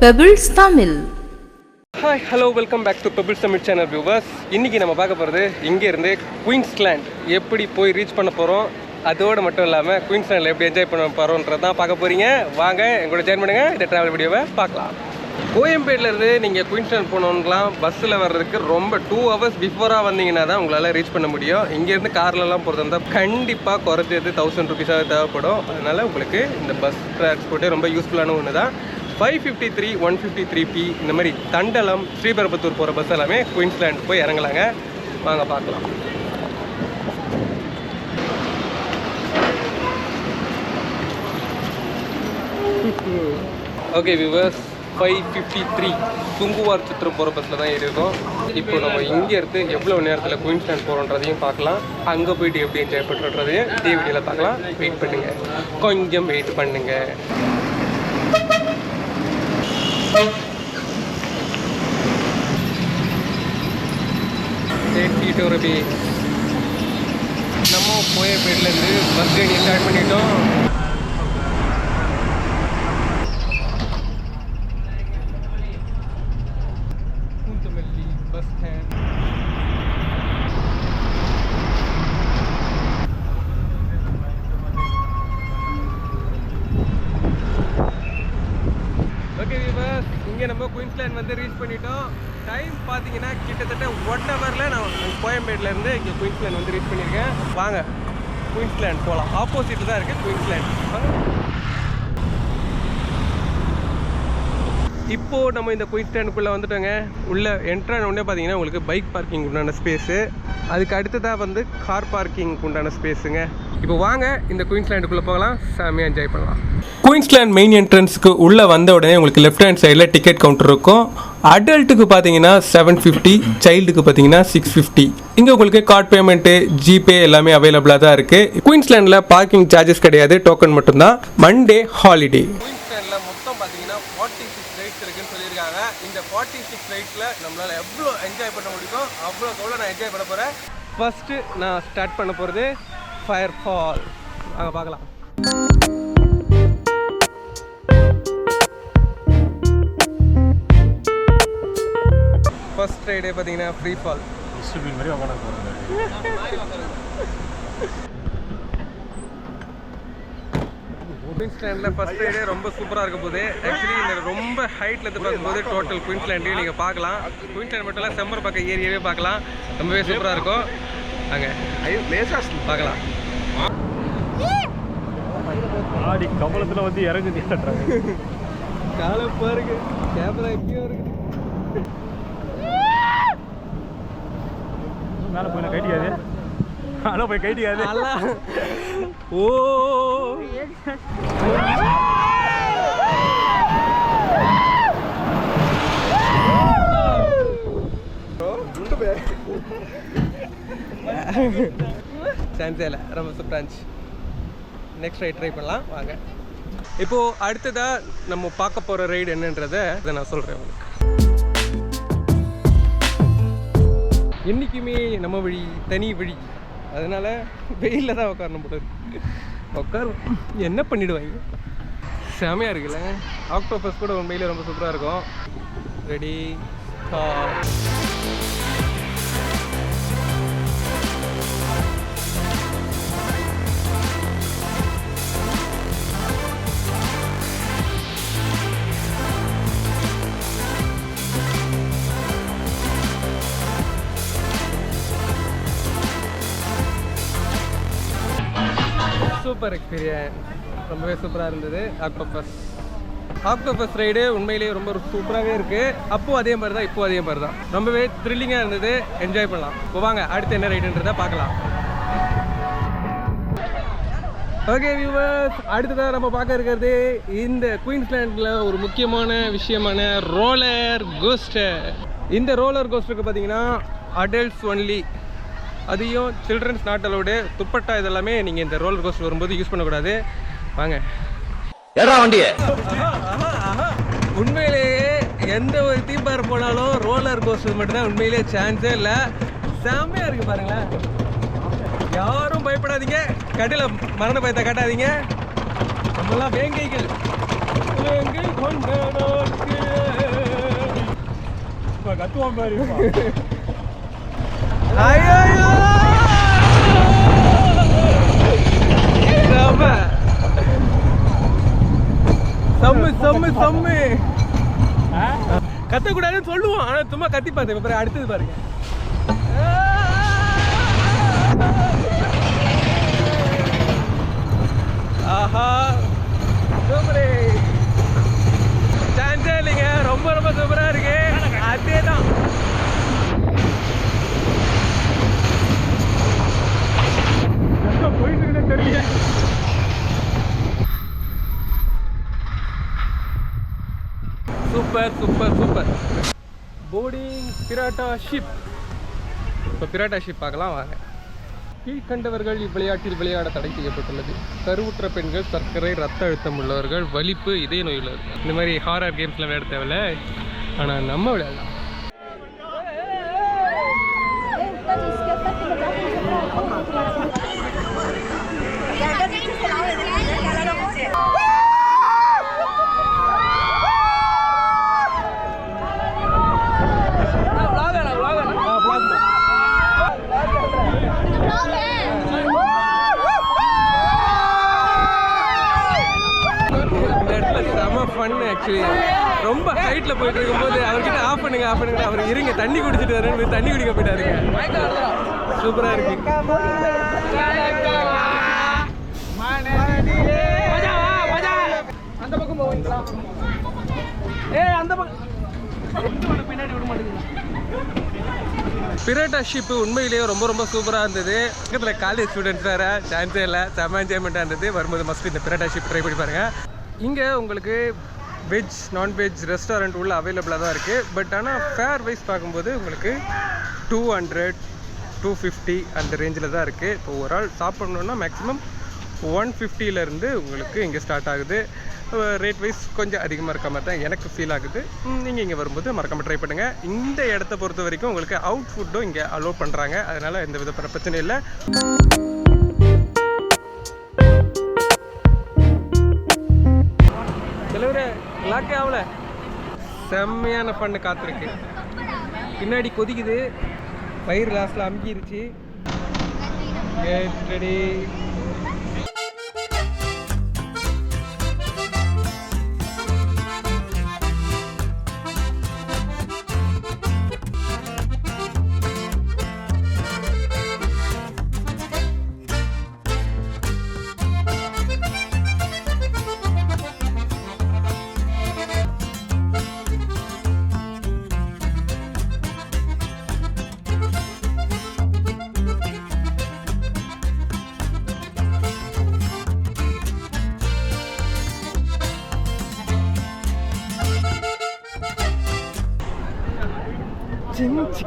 Pebbles Tamil hi hello welcome back to Pebbles Tamil channel viewers இன்றைக்கி நம்ம பார்க்க போகிறது இங்கேருந்து குயின்ஸ்லேண்ட் எப்படி போய் ரீச் பண்ண போகிறோம் அதோடு மட்டும் இல்லாமல் குயின்ஸ்லேண்டில் எப்படி என்ஜாய் பண்ண போகிறோன்றது தான் பார்க்க போகிறீங்க வாங்க எங்களோட ஜாயின் பண்ணுங்கள் இந்த ட்ராவல் வீடியோவை பார்க்கலாம். கோயம்பேட்டிலேருந்து நீங்கள் குயின்ஸ்லேண்ட் போகணுன்னுலாம் பஸ்ஸில் வர்றதுக்கு ரொம்ப டூ ஹவர்ஸ் பிஃபோராக வந்தீங்கன்னா தான் உங்களால் ரீச் பண்ண முடியும். இங்கேருந்து கார்லலாம் போகிறது இருந்தால் கண்டிப்பாக குறைஞ்சது தௌசண்ட் ருபீஸாக தேவைப்படும். அதனால் உங்களுக்கு இந்த பஸ் டிரான்ஸ்போர்ட்டே ரொம்ப யூஸ்ஃபுல்லான ஒன்று தான் five fifty three one fifty three B இந்த மாதிரி தண்டலம் ஸ்ரீபெரும்புத்தூர் போகிற பஸ் எல்லாமே குயின்ஸ்லேண்ட் போய் இறங்கலாங்க. வாங்க பார்க்கலாம். Okay viewers five fifty three துங்குவார் சித்திரம் போகிற பஸ்ஸில் தான் இருக்கோம். இப்போ நம்ம இங்கேருந்து எவ்வளோ நேரத்தில் குயின்ஸ்லேண்ட் போகிறோன்றதையும் பார்க்கலாம். அங்கே போயிட்டு எப்படி என்ஜாய் பண்ணுறதையும் டிவிடியில் பார்க்கலாம். வெயிட் பண்ணுங்கள் கொஞ்சம் வெயிட் பண்ணுங்கள் தேட்டிட்டு ஒரு பி நம்ம கோயம்பேட்லேருந்து பஸ் ஜேர்னி ஸ்டார்ட் பண்ணிட்டோம் Poonamallee bus stand okay viewers இங்கே நம்ம குயின்ஸ்லேண்ட் வந்து ரீச் பண்ணிட்டோம். டைம் பார்த்தீங்கன்னா கிட்டத்தட்ட ஒன் ஹவரில் நான் கோயம்பேட்டிலேருந்து இங்கே குயின்ஸ்லேண்ட் வந்து ரீச் பண்ணியிருக்கேன். வாங்க குயின்ஸ்லேண்ட் போகலாம் ஆப்போசிட்டில் தான் இருக்குது குயின்ஸ்லேண்ட் வாங்க. இப்போ நம்ம இந்த குயின்ஸ்லேண்டுக்குள்ளே வந்துட்டோங்க. உள்ள என்ட்ரான உடனே பார்த்தீங்கன்னா உங்களுக்கு பைக் பார்க்கிங் உண்டான ஸ்பேஸு அதுக்கு அடுத்ததாக வந்து கார் பார்க்கிங் உண்டான ஸ்பேஸுங்க இப்போ வாங்க இந்த குயின்ஸ்லேண்டுக்குள்ளே போகலாம். செம்மையாக என்ஜாய் பண்ணலாம். குயின்ஸ்லேண்ட் மெயின் என்ட்ரன்ஸுக்கு உள்ளே வந்த உடனே உங்களுக்கு லெஃப்ட் ஹேண்ட் சைடில் டிக்கெட் கவுண்டர் இருக்கும். அடல்ட்டுக்கு பார்த்தீங்கன்னா செவன் ஃபிஃப்டி சைல்டுக்கு பார்த்தீங்கன்னா சிக்ஸ் ஃபிஃப்டி இங்கே உங்களுக்கு கார்ட் பேமெண்ட்டு ஜிபே எல்லாமே அவைலபிளாக தான் இருக்குது குயின்ஸ்லேண்டில் பார்க்கிங் சார்ஜஸ் கிடையாது டோக்கன் மட்டும்தான். மண்டே ஹாலிடே குயின்ஸ்லேண்டில் மொத்தம் பார்த்தீங்கன்னா ஃபார்ட்டி சிக்ஸ் ரைட்ஸ் இருக்குன்னு சொல்லியிருக்காங்க. இந்த ஃபார்ட்டி சிக்ஸ் ரைட்ஸில் நம்மளால் எவ்வளோ என்ஜாய் பண்ண முடியும் அவ்வளோ எவ்வளோ நான் என்ஜாய் பண்ண போகிறேன் ஃபஸ்ட்டு நான் ஸ்டார்ட் பண்ண போகிறது ஃபயர் ஃபால் வாங்க பார்க்கலாம். ஃபர்ஸ்ட் ரைடே பார்த்தீங்கன்னா ஃப்ரீ ஃபால் டிஸ்ட்ரிபியூட் மாதிரி உட்காந்து போகிறது குயின்ஸ்லேண்டில் ஃபர்ஸ்ட் ரைடே ரொம்ப சூப்பராக இருக்க போகுது. ஆக்சுவலி இந்த ரொம்ப ஹைட்டில் இருந்து பார்க்கும்போது டோட்டல் குயின்ஸ்லேண்டையும் நீங்கள் பார்க்கலாம். குயின்ஸ்லேண்ட் மட்டும் இல்லை செம்மர் பக்கம் ஏரியாவே பார்க்கலாம். ரொம்பவே சூப்பராக இருக்கும். அங்கே பார்க்கலாம். ஆடி கமலத்தில் வந்து இறங்கு நீட்டுறாங்க காலை பாருங்க. கேமரா எப்படியோ இருக்குது மேலே போய் கைட்டிக்காது மேலே போய் நல்லா. ஓ. சான்ஸே இல்லை. ரொம்ப சூப்பராக இருந்துச்சு. நெக்ஸ்ட் ரைட் ட்ரை பண்ணலாம். வாங்க. இப்போது அடுத்ததாக நம்ம பார்க்க போகிற ரைடு என்னன்றதை இதை நான் சொல்கிறேன் உங்களுக்கு. என்றைக்குமே நம்ம வழி தனி வழி. அதனால் வெயிலில் தான் உட்காரணும் போல உட்கார் என்ன பண்ணிவிடுவாங்க செமையாக இருக்குல்ல. ஆக்டோபஸ் கூட உண்மையிலே ரொம்ப சூப்பராக இருக்கும். Ready super experience. ரொம்பவே சூப்பராக இருந்தது. ஆக்டோபஸ் ஆக்டோபஸ் ரைடு உண்மையிலேயே ரொம்ப சூப்பராகவே இருக்குது அப்போது அதே மாதிரி தான் இப்போ அதே மாதிரி தான் ரொம்பவே த்ரில்லிங்காக இருந்தது. என்ஜாய் பண்ணலாம். இப்போ வாங்க அடுத்து என்ன ரைடுன்றதை பார்க்கலாம். ஓகே வியூவர்ஸ் அடுத்ததாக நம்ம பார்க்க இருக்கிறது இந்த குயின்ஸ்லாண்டில் ஒரு முக்கியமான விஷயமான ரோலர் கோஸ்டர் இந்த ரோலர் கோஸ்டருக்கு பார்த்தீங்கன்னா அடல்ட்ஸ் ஒன்லி அதையும் சில்ட்ரன்ஸ் நாட் அலோடு துப்பட்டா இதெல்லாமே நீங்கள் இந்த ரோலர் கோஸ்டர் வரும்போது யூஸ் பண்ணக்கூடாது. வாங்க. ஏடா வண்டிய? உண்மையிலேயே எந்த ஒரு தீம் பார்க் போனாலும் ரோலர் கோஸ்டர் மட்டும்தான் உண்மையிலேயே சான்ஸே இல்லை. செம்மையாக இருக்குது பாருங்களேன். யாரும் பயப்படாதீங்க. கடையில் மரண பயத்தை காட்டாதீங்க. நம்மளாம் வேங்கைகள். வேங்கை கத்துவான் பாரு செம்ம செம்மு செம்மு கத்தக்கூடாதுன்னு சொல்லுவோம் ஆனா சும்மா கத்தி பார்த்தேன் பாரு அடுத்தது பாருங்க ஆஹா சூப்பரே சான்ஸே இல்லைங்க ரொம்ப ரொம்ப சூப்பரா இருக்கு அதே தான் போயிட்டு இருக்குன்னு தெரியல super super super boarding pirate ship இப்போ பிராட்டா ஷிப் பார்க்கலாம் வாங்க. கீழ்கண்டவர்கள் இவ்விளையாட்டில் விளையாட தடை செய்யப்பட்டுள்ளது. கருவுற்ற பெண்கள் சர்க்கரை ரத்த அழுத்தம் உள்ளவர்கள் வலிப்பு இதய நோயில் இந்த மாதிரி ஹாரர் கேம்ஸ்லாம் விளையாட தேவையில்ல. ஆனால் நம்ம விளையாடலாம் ஆ, vlog தான். இந்த இடத்துல செம ஃபன் ஆக்சுவலி ரொம்ப ஹைட்ல போயிட்டு இருக்கும்போது அவர்கிட்ட ஆஃப் பண்ணுங்க ஆஃப் பண்ணுங்க. அவர் இருங்க தண்ணி குடிச்சிட்டு வரேன்னு போய் தண்ணி குடிக்க போயிட்டாருங்க சூப்பரா இருக்கு. அந்த பக்கம் ஏ அந்த பக்கம் பின்னாடி விட மாட்டேங்குது ஷிப்பு உண்மையிலேயே ரொம்ப ரொம்ப சூப்பராக இருந்தது. பக்கத்தில் காலேஜ் ஸ்டூடெண்ட்ஸ் வேறு சான்ஸே இல்லை. செம்ம என்ஜாய்மெண்ட்டாக இருந்தது. வரும்போது மஸ்ட் இந்த பிராட்டா ஷிப் ட்ரை பண்ணி பாருங்கள் இங்கே உங்களுக்கு வெஜ் நான்வெஜ் ரெஸ்டாரண்ட் உள்ள அவைலபிளாக தான் இருக்குது பட் ஆனால் ஃபேர் வைஸ் பார்க்கும்போது உங்களுக்கு டூ ஹண்ட்ரட் டூ ஃபிஃப்டி அந்த ரேஞ்சில் தான் இருக்குது இப்போ ஒரு ஆள் சாப்பிட்ணுன்னா மேக்ஸிமம் ஒன் ஃபிஃப்டியிலேருந்து உங்களுக்கு இங்கே ஸ்டார்ட் ஆகுது. ரேட் வைஸ் கொஞ்சம் அதிகமாக இருக்க மாதிரி தான் எனக்கு ஃபீல் ஆகுது. நீங்கள் இங்கே வரும்போது மறக்காமல் ட்ரை பண்ணுங்கள் இந்த இடத்த பொறுத்த வரைக்கும் உங்களுக்கு அவுட் ஃபுட்டும் இங்கே அலோவ் பண்ணுறாங்க அதனால் எந்த வித பிர- பிரச்சனையும் இல்லை. லாக்கே ஆகல. செம்மையான பண்ணு காத்திருக்கு. பின்னாடி கொதிக்குது. பயிர் லாஸ்ட்டில் அமுக்கிருச்சு. கேட் ரெடி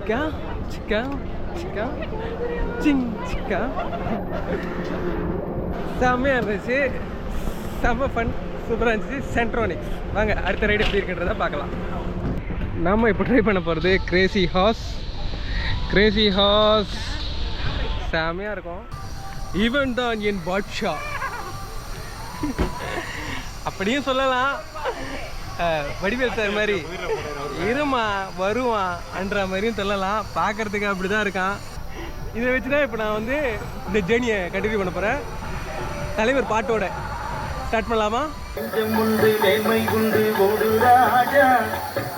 chica, சிக்கா சிக்கா சிக்கா சிங் சிக்கா செம்மையாக இருந்துச்சு செம்ம ஃபன் சூப்பராக இருந்துச்சு சென்ட்ரானிக்ஸ் வாங்க அடுத்த ரைடு எப்படி இருக்குன்றதை பார்க்கலாம். நம்ம இப்போ ட்ரை பண்ண போகிறது கிரேசி ஹாஸ் கிரேசி ஹாஸ் செம்மையாக இருக்கும். ஈவன் தான் என் பாட்ஷா. அப்படியும் சொல்லலாம். வடிவேல் சார் மாதிரி. இருமா வருவான் என்ற மாதிரியும் சொல்லலாம். பார்க்கறதுக்கு அப்படி தான் இருக்கான். இதை வச்சு தான் இப்போ நான் வந்து இந்த ஜேர்னியை கண்டினியூ பண்ண போகிறேன் தலைவர் பாட்டோட. ஸ்டார்ட் பண்ணலாமா? உண்டு நேர்மை உண்டு ஓடு ராஜா.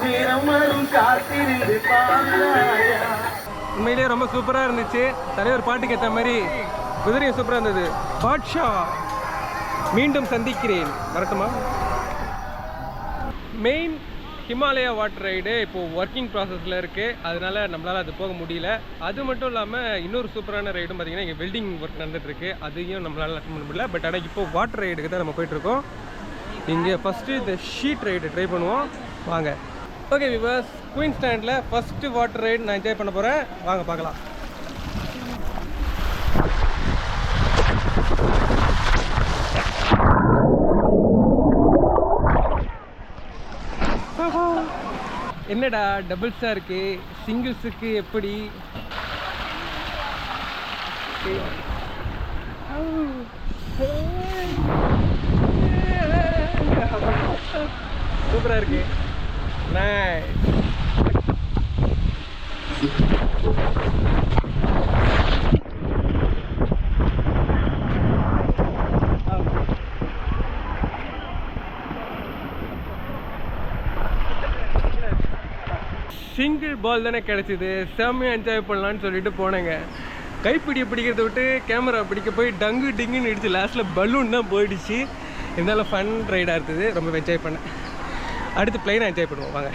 நேரம் வரும் காத்திருந்து பாரு ராஜா உண்மையிலேயே ரொம்ப சூப்பராக இருந்துச்சு. தலைவர் பாட்டுக்கு ஏற்ற மாதிரி குதிரையும் சூப்பராக இருந்தது. பாட்ஷா மீண்டும் சந்திக்கிறேன். வரட்டுமா? மெயின் ஹிமாலயா வாட்டர் ரைடு இப்போது ஒர்க்கிங் ப்ராசஸில் இருக்குது அதனால் நம்மளால் அது போக முடியல. அது மட்டும் இல்லாமல் இன்னொரு சூப்பரான ரைடும் பார்த்திங்கன்னா இங்கே வெல்டிங் ஒர்க் நடந்துட்டுருக்கு. அதையும் நம்மளால் அட்டன் பண்ண முடியல. பட் ஆனால் இப்போ வாட்டர் ரைடுக்கு தான் நம்ம போயிட்டுருக்கோம் இங்கே ஃபஸ்ட்டு இந்த ஷீட் ரைடு ட்ரை பண்ணுவோம். வாங்க. ஓகே விவாஸ் குயின் ஸ்டாண்டில் ஃபஸ்ட்டு வாட்டர் ரைடு நான் என்ஜாய் பண்ண போகிறேன் வாங்க பார்க்கலாம். என்னடா டபுள்ஸாக இருக்கு? சிங்கிள்ஸுக்கு எப்படி? சூப்பராக இருக்கு. நான் பால் தானே கிடச்சிது. செம்மையாக என்ஜாய் பண்ணலான்னு சொல்லிட்டு போனேங்க. கைப்பிடியை பிடிக்கிறத விட்டு கேமரா பிடிக்க போய் டங்கு டிங்குன்னு இடிச்சு லாஸ்ட்டில் பலூன் தான் போயிடுச்சு. இருந்தாலும் ஃபன் ரைடாக இருந்தது. ரொம்ப என்ஜாய் பண்ணேன். அடுத்து பிளைனாக என்ஜாய் பண்ணுவோம். வாங்க.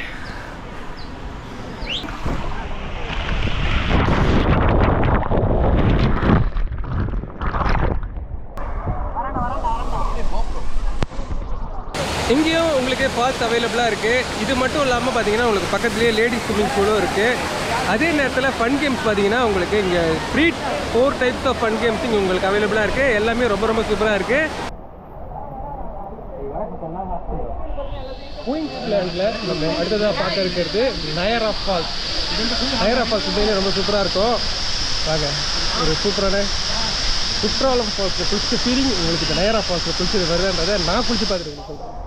இங்கேயும் உங்களுக்கு ஃபால்ஸ் அவைலபிளாக இருக்குது இது மட்டும் இல்லாமல் பார்த்தீங்கன்னா உங்களுக்கு பக்கத்துலேயே லேடிஸ் ஸ்விம்மிங் பூலும் இருக்குது அதே நேரத்தில் ஃபன் கேம்ஸ் பார்த்தீங்கன்னா உங்களுக்கு இங்கே three four types of fun games இங்கே உங்களுக்கு அவைலபிளாக இருக்குது எல்லாமே ரொம்ப ரொம்ப சூப்பராக இருக்குது குயின்ஸ்லாண்டில் நம்ம அடுத்ததாக பார்க்க இருக்கிறது நயரா ஃபால்ஸ் நயரா ஃபால்ஸ் பார்த்தீங்கன்னா ரொம்ப சூப்பராக இருக்கும். வாங்க ஒரு சூப்பரான குற்றாலம் ஃபால்ஸில் குளிச்சு ஃபீலிங் உங்களுக்கு இந்த நயரா ஃபால்ஸில் குளிச்சு வருதுன்றதை நான் குளிச்சு பார்த்துட்டு சொல்கிறேன்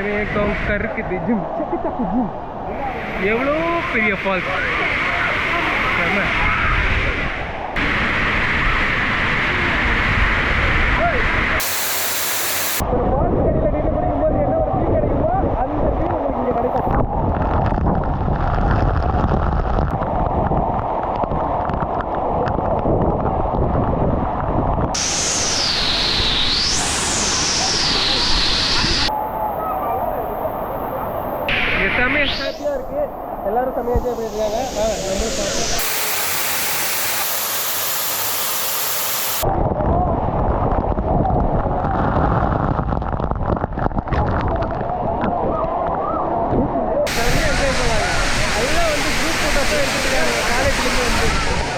ரேகம் கருக்குது ஜிம் சக்கு சக்கு ஜிம் எவ்வளோ பெரிய ஃபால்ஸ் செம்ம ஹாப்பியாக எல்லாரும் செம்மையா என்ஜாய் இருக்காங்க? ஆ, நம்மளும் பார்ப்போம் செம்மையா enjoy பண்ணாங்க. எல்லாம் வந்து group photos தான் எடுத்துட்டு இருக்காங்க காலேஜ்லேருந்து வந்து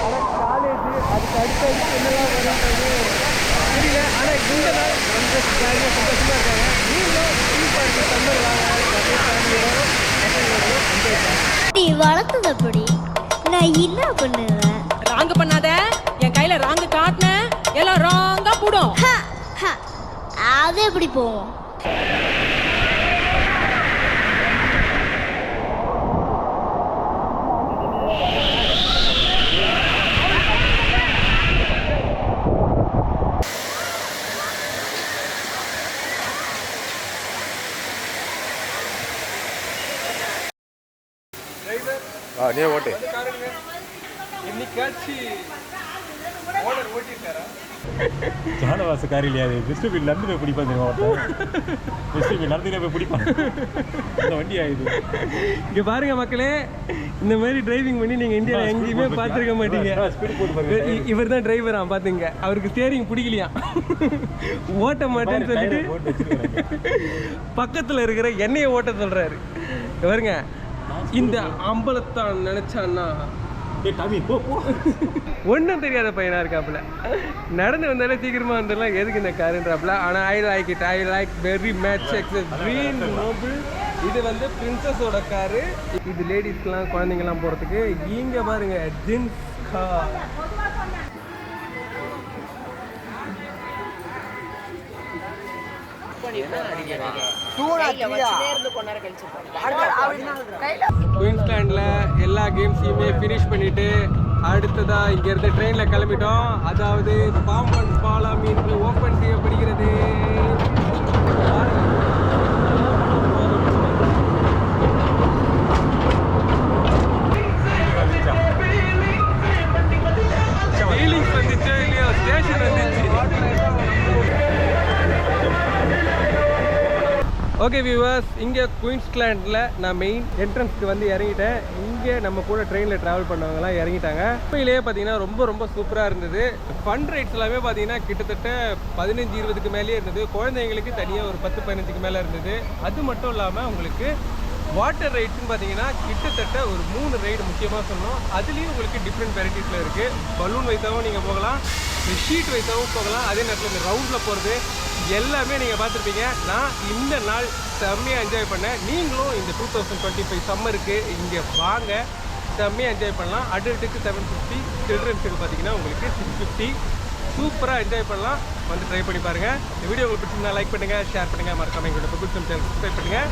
ஆனால் காலேஜ் அதுக்கு அடுத்து அடுத்து என்னெல்லாம் வரும்ன்றது தெரியல ஆனால் இந்த நாள் ரொம்ப ஜாலியாக சந்தோஷமாக இருக்காங்க நீங்களும் டீ பார்ட்டி சம்மர் வாங்க நிறைய ஃபேமிலியோட பசங்களோட என்ஜாய் பண்ணுங்க நீ வளர்த்தது அப்படி நான் என்ன பண்ணுவேன்? ராங்கு பண்ணாத. என் கையில ராங்கு காட்டின. எல்லாம் ராங்கா போடும். அது எப்படி போவோம் நீ ஓட்டு. என்னைக்காச்சு ஓனர் ஓட்டிருக்காரா ஜானவாச காரில் அது டிஸ்ட்ரிபியூட் நடந்து போய் பிடிப்பான் தெரியுமா டிஸ்ட்ரிபியூட் நடந்து போய் பிடிப்பான். இந்த வண்டி ஆகுது இங்க பாருங்க மக்களே இந்த மாதிரி டிரைவிங் பண்ணி நீங்க இந்தியாவில் எங்கேயுமே பார்த்துருக்க மாட்டீங்க. ஸ்பீடு போட்டு பாருங்க இவர் தான் டிரைவரா பாத்துங்க. அவருக்கு ஸ்டேரிங் பிடிக்கலையா? ஓட்ட மாட்டேன்னு சொல்லிட்டு பக்கத்துல இருக்கிற எண்ணெயை ஓட்ட சொல்றாரு. இங்க பாருங்க இந்த அம்பலத்தான் நினைச்சான்னா ஒன்றும் தெரியாத பையனா இருக்காப்புல. நடந்து வந்தாலே சீக்கிரமா வந்துடலாம். எதுக்கு இந்த காருன்றாப்புல? ஆனால் I like it I like very much excess green noble இது வந்து பிரின்சஸோட காரு. இது லேடிஸ்க்கெலாம் குழந்தைங்கலாம் போகிறதுக்கு இங்கே பாருங்க ஜின்ஸ் கார் குயின்ஸ்லாண்டில் எல்லா கேம்ஸையுமே ஃபினிஷ் பண்ணிட்டு அடுத்ததா இங்கேருந்து ட்ரெயினில் கிளம்பிட்டோம். அதாவது பாம்பன் பாலம் இன்று ஓப்பன் செய்யப்படுகிறது. ஓகே வியூவர்ஸ் இங்கே குயின்ஸ்லாண்டில் நான் மெயின் என்ட்ரன்ஸ்க்கு வந்து இறங்கிட்டேன். இங்கே நம்ம கூட ட்ரெயினில் ட்ராவல் பண்ணவங்கலாம் இறங்கிட்டாங்க. உண்மையிலேயே பார்த்தீங்கன்னா ரொம்ப ரொம்ப சூப்பராக இருந்தது. ஃபன் ரைட்ஸ் எல்லாமே பார்த்தீங்கன்னா கிட்டத்தட்ட பதினஞ்சு இருபதுக்கு மேலேயே இருந்தது. குழந்தைங்களுக்கு தனியாக ஒரு பத்து பதினஞ்சுக்கு மேலே இருந்தது. அது மட்டும் இல்லாமல் உங்களுக்கு வாட்டர் ரைட்ஸ்னு பார்த்தீங்கன்னா கிட்டத்தட்ட ஒரு மூணு ரைடு முக்கியமாக சொன்னோம் அதுலேயும் உங்களுக்கு டிஃப்ரெண்ட் வெரைட்டிஸில் இருக்குது பலூன் வைத்தாவும் நீங்கள் போகலாம். இந்த ஷீட் வைத்தாவும் போகலாம். அதே நேரத்தில் இந்த ரவுண்டில் போகிறது எல்லாமே நீங்கள் பார்த்துருப்பீங்க. நான் இந்த நாள் செம்மையாக என்ஜாய் பண்ணேன். நீங்களும் இந்த டூ தௌசண்ட் டுவெண்ட்டி ஃபைவ் சம்மருக்கு இங்கே வாங்க. செம்மையாக என்ஜாய் பண்ணலாம். அடல்ட்டுக்கு செவன் ஃபிஃப்டி சில்ட்ரன்ஸுக்கு பார்த்தீங்கன்னா உங்களுக்கு சிக்ஸ் ஃபிஃப்டி சூப்பராக என்ஜாய் பண்ணலாம். வந்து ட்ரை பண்ணி பாருங்கள் இந்த வீடியோ உங்களுக்கு பிடிச்சிருந்தா லைக் பண்ணுங்கள் ஷேர் பண்ணுங்கள் மறக்காமல் எங்களோட பகுதி சேனல் சப்ஸ்கிரைப் பண்ணுங்கள்